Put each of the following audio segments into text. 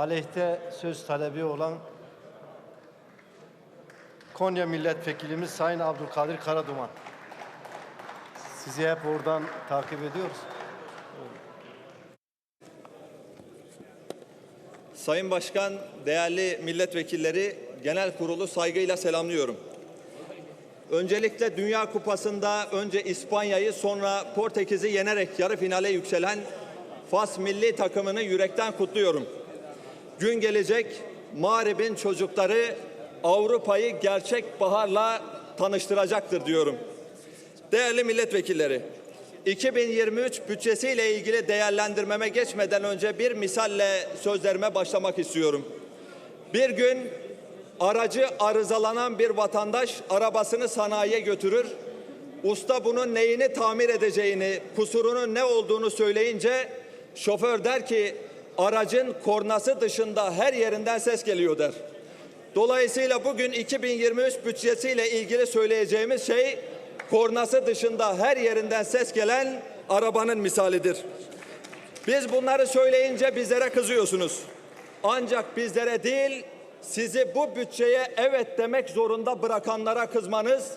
aleyhte söz talebi olan Konya Milletvekilimiz Sayın Abdülkadir Karaduman. Sizi hep oradan takip ediyoruz. Sayın Başkan, değerli milletvekilleri, genel kurulu saygıyla selamlıyorum. Öncelikle Dünya Kupası'nda önce İspanya'yı sonra Portekiz'i yenerek yarı finale yükselen Fas milli takımını yürekten kutluyorum. Gün gelecek Mağrib'in çocukları Avrupa'yı gerçek baharla tanıştıracaktır diyorum. Değerli milletvekilleri, 2023 bütçesiyle ilgili değerlendirmeme geçmeden önce bir misalle sözlerime başlamak istiyorum. Bir gün aracı arızalanan bir vatandaş arabasını sanayiye götürür. Usta bunun neyini tamir edeceğini, kusurunun ne olduğunu söyleyince şoför der ki aracın kornası dışında her yerinden ses geliyor der. Dolayısıyla bugün 2023 bütçesiyle ilgili söyleyeceğimiz şey kornası dışında her yerinden ses gelen arabanın misalidir. Biz bunları söyleyince bizlere kızıyorsunuz. Ancak bizlere değil, sizi bu bütçeye evet demek zorunda bırakanlara kızmanız,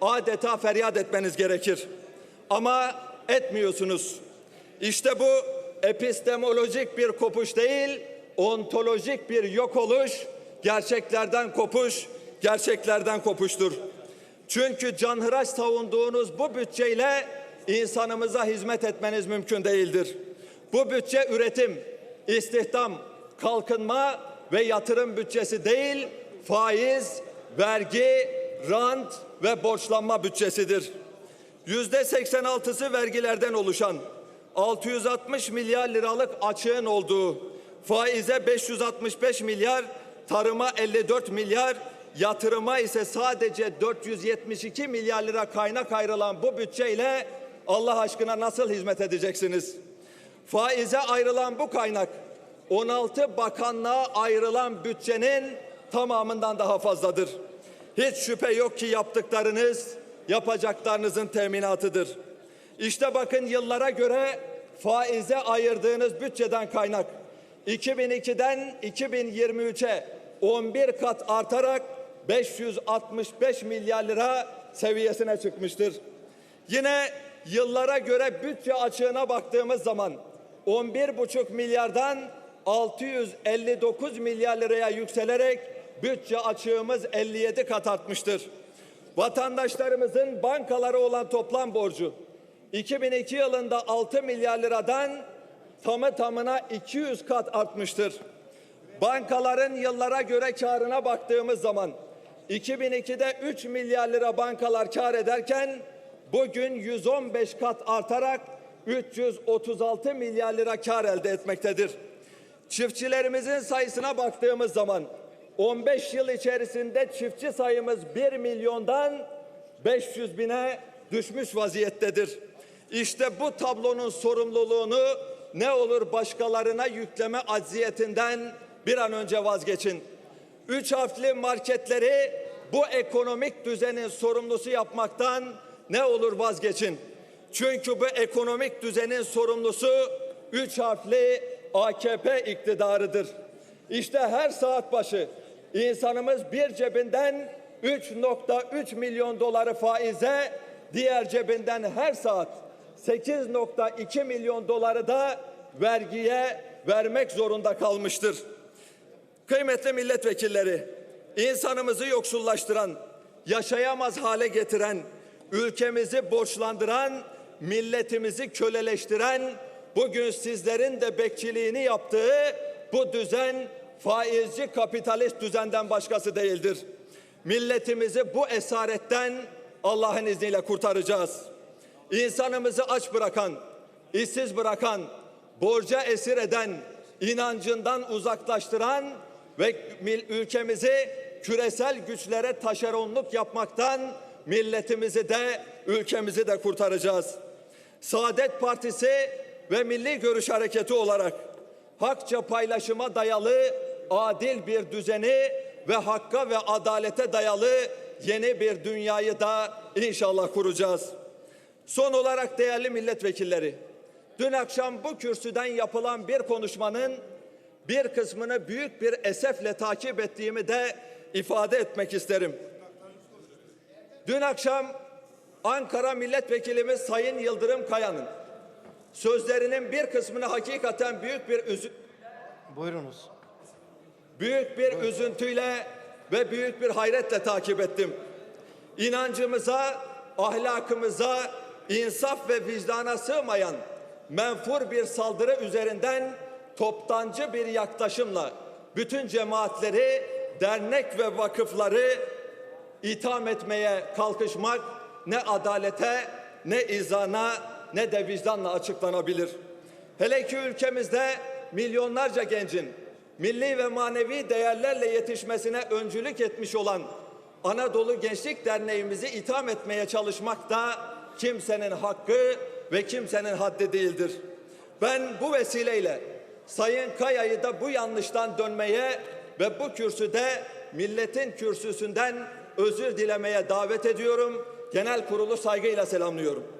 adeta feryat etmeniz gerekir. Ama etmiyorsunuz. İşte bu epistemolojik bir kopuş değil, ontolojik bir yok oluş, gerçeklerden kopuş, gerçeklerden kopuştur. Çünkü canhıraş savunduğunuz bu bütçeyle insanımıza hizmet etmeniz mümkün değildir. Bu bütçe üretim, istihdam, kalkınma ve yatırım bütçesi değil, faiz, vergi, rant ve borçlanma bütçesidir. Yüzde 86'sı vergilerden oluşan 660 milyar liralık açığın olduğu, faize 565 milyar, tarıma 54 milyar, yatırıma ise sadece 472 milyar lira kaynak ayrılan bu bütçeyle Allah aşkına nasıl hizmet edeceksiniz? Faize ayrılan bu kaynak 16 bakanlığa ayrılan bütçenin tamamından daha fazladır. Hiç şüphe yok ki yaptıklarınız yapacaklarınızın teminatıdır. İşte bakın yıllara göre faize ayırdığınız bütçeden kaynak 2002'den 2023'e 11 kat artarak 565 milyar lira seviyesine çıkmıştır. Yine yıllara göre bütçe açığına baktığımız zaman 11,5 milyardan 659 milyar liraya yükselerek bütçe açığımız 57 kat artmıştır. Vatandaşlarımızın bankalara olan toplam borcu 2002 yılında 6 milyar liradan tamı tamına 200 kat artmıştır. Bankaların yıllara göre karına baktığımız zaman 2002'de 3 milyar lira bankalar kar ederken bugün 115 kat artarak 336 milyar lira kar elde etmektedir. Çiftçilerimizin sayısına baktığımız zaman 15 yıl içerisinde çiftçi sayımız 1 milyondan 500 bine düşmüş vaziyettedir. İşte bu tablonun sorumluluğunu ne olur başkalarına yükleme acziyetinden bir an önce vazgeçin. Üç harfli marketleri bu ekonomik düzenin sorumlusu yapmaktan ne olur vazgeçin. Çünkü bu ekonomik düzenin sorumlusu üç harfli AKP iktidarıdır. İşte her saat başı insanımız bir cebinden 3.3 milyon doları faize, diğer cebinden her saat 8.2 milyon doları da vergiye vermek zorunda kalmıştır. Kıymetli milletvekilleri, insanımızı yoksullaştıran, yaşayamaz hale getiren, ülkemizi borçlandıran, milletimizi köleleştiren, bugün sizlerin de bekçiliğini yaptığı bu düzen faizci kapitalist düzenden başkası değildir. Milletimizi bu esaretten Allah'ın izniyle kurtaracağız. İnsanımızı aç bırakan, işsiz bırakan, borca esir eden, inancından uzaklaştıran ve ülkemizi küresel güçlere taşeronluk yapmaktan milletimizi de ülkemizi de kurtaracağız. Saadet Partisi ve Milli Görüş Hareketi olarak hakça paylaşıma dayalı adil bir düzeni ve hakka ve adalete dayalı yeni bir dünyayı da inşallah kuracağız. Son olarak değerli milletvekilleri, dün akşam bu kürsüden yapılan bir konuşmanın bir kısmını büyük bir esefle takip ettiğimi de ifade etmek isterim. Dün akşam Ankara Milletvekilimiz Sayın Yıldırım Kaya'nın sözlerinin bir kısmını hakikaten büyük bir üzü Buyurunuz. büyük bir üzüntüyle ve büyük bir hayretle takip ettim. İnancımıza, ahlakımıza, insaf ve vicdana sığmayan menfur bir saldırı üzerinden toptancı bir yaklaşımla bütün cemaatleri, dernek ve vakıfları itham etmeye kalkışmak ne adalete, ne izana, ne de vicdanla açıklanabilir. Hele ki ülkemizde milyonlarca gencin milli ve manevi değerlerle yetişmesine öncülük etmiş olan Anadolu Gençlik Derneğimizi itham etmeye çalışmak da kimsenin hakkı ve kimsenin haddi değildir. Ben bu vesileyle Sayın Kaya'yı da bu yanlıştan dönmeye ve bu kürsüde milletin kürsüsünden özür dilemeye davet ediyorum. Genel kurulu saygıyla selamlıyorum.